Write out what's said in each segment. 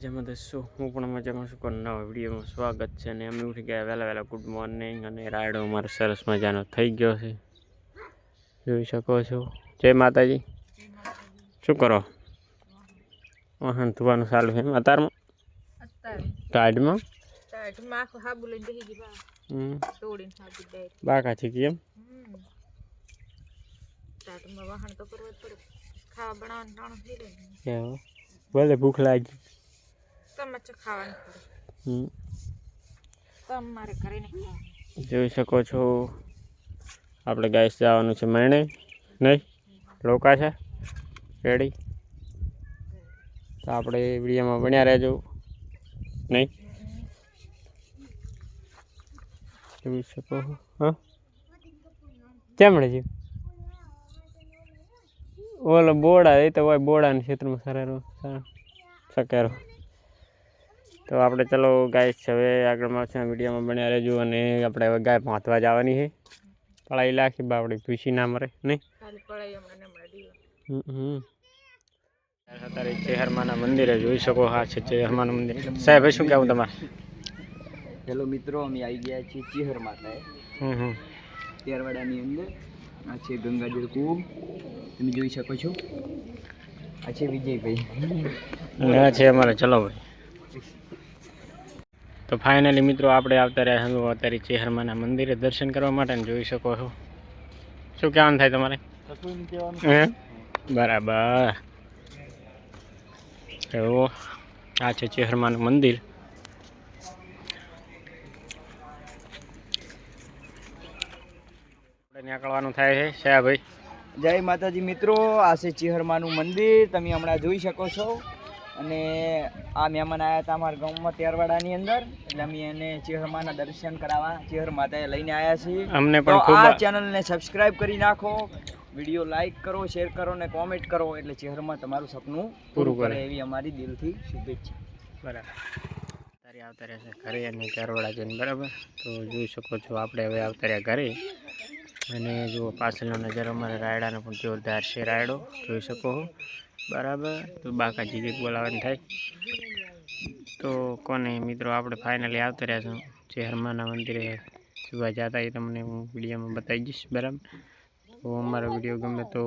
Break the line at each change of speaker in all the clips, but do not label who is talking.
જેમાં દસો હું પણ મજામાં છું પણ નવા વિડીયોમાં સ્વાગત છે અને અમે ઉઠી ગયા વહેલા વહેલા ગુડ મોર્નિંગ અને રાયડો અમારો સરસ મજાનો થઈ ગયો છે. જોઈ શકો છો. જય માતાજી. શું કરો? વાહન ધોવાનું ચાલુ છે
અતારમાં? ડાયરેક્ટ.
બાકા છે કેમ ભલે ભૂખ લાગી.
ખાવાનું તમારે
જોઈ શકો છો. આપણે ગાઈસ જવાનું છે મરણે નહીં? રોકા છે? રેડી તો આપણે વિડીયોમાં બન્યા રહેજો. નહીં? જોઈ શકો છો. હા? કેમ છે? ઓલો બોડા એ તો હોય બોડાના ક્ષેત્રમાં સરેરો સકેરો તો આપણે ચલો ગાય હવે આગળમાં મળશે વિડીયોમાં બન્યા રહેજો અને આપણે હવે ગાય પાંચવા જવાની છે. પળાઈ લાખી બાપડી ભૂસી ના મરે નહીં? અત્યારે ચેહરમાના મંદિરે જોઈ શકો હા છે ચેહરમાનું મંદિર. સાહેબ શું કહેવું તમારે?
હેલો મિત્રો અમે આવી ગયા છીએ ચિહર
હમ
તેરવાડાની અંદર આ છે ગંગાજળ કૂવો તમે જોઈ શકો છો. આ છે વિજયભાઈ.
આ છે અમારે ચલો ભાઈ. તો ફાઇનલી મિત્રો આપણે આવતા રહ્યા છીએ અત્યારે ચેહરમાના મંદિરે દર્શન કરવા માટે જોઈ શકો છો. શું કહેવાનું થાય તમારે? બરાબર. એવો આ છે ચેહરમાનું મંદિર. આપણે નીકળવાનું થાય છે શા
જય માતાજી મિત્રો આ છે ચિહરમાનું મંદિર. તમે હમણાં જોઈ શકો છો. અને આ મહેમાન આવ્યા હતા અમારા ગામમાં તેરવાડાની અંદર. એટલે અમે એને ચિહરમાના દર્શન કરાવવા ચિહર માતાએ લઈને આવ્યા છીએ.
અમને પણ
આ ચેનલને સબસ્ક્રાઇબ કરી નાખો. વીડિયો લાઈક કરો શેર કરો ને કોમેન્ટ કરો એટલે ચહેરમાં તમારું સપનું
પૂરું કરે.
એવી અમારી દિલથી શુભેચ્છા.
બરાબર. તારી આવતા રહેશે ઘરે અને તેરવાડા જઈને બરાબર? તો જોઈ શકો છો આપણે હવે આવતા રહ્યા ઘરે. અને જુઓ પાછળનો નજારો અમારે રાયડાનો પણ જોરદાર છે રાયડો જોઈ શકો છો બરાબર તો બાકા જીગીક બોલાવવાનું થાય તો કોને મિત્રો આપણે ફાઇનલી આવતા રહ્યા છું જે હરમાના મંદિરે જોવા જતા એ તમને હું વિડીયોમાં બતાવી દઈશ બરાબર તો અમારો વીડિયો ગમે તો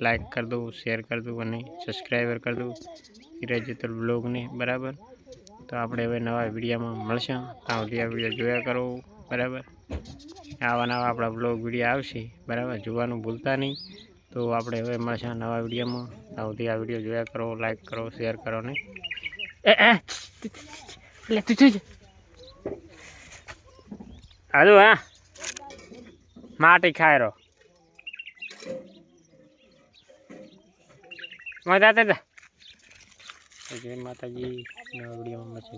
લાઈક કરી દો શેર કરી દો અને સબસ્ક્રાઈબર કરી દો ધીરજ બ્લોગને બરાબર તો આપણે હવે નવા વિડીયોમાં મળશે ત્યાં સુધી આ વીડિયો જોયા કરો બરાબર આવા નવા આપણા બ્લોગ વીડિયો આવશે બરાબર? જોવાનું ભૂલતા નહીં. તો આપણે હવે મળશે નવા વિડીયોમાં સૌથી આ વીડિયો જોયા કરો લાઈક કરો શેર કરો ને. તું જોઈ હાલો હા. માટી ખાય રહો મજા જય માતાજી. નવા વિડીયોમાં મળશે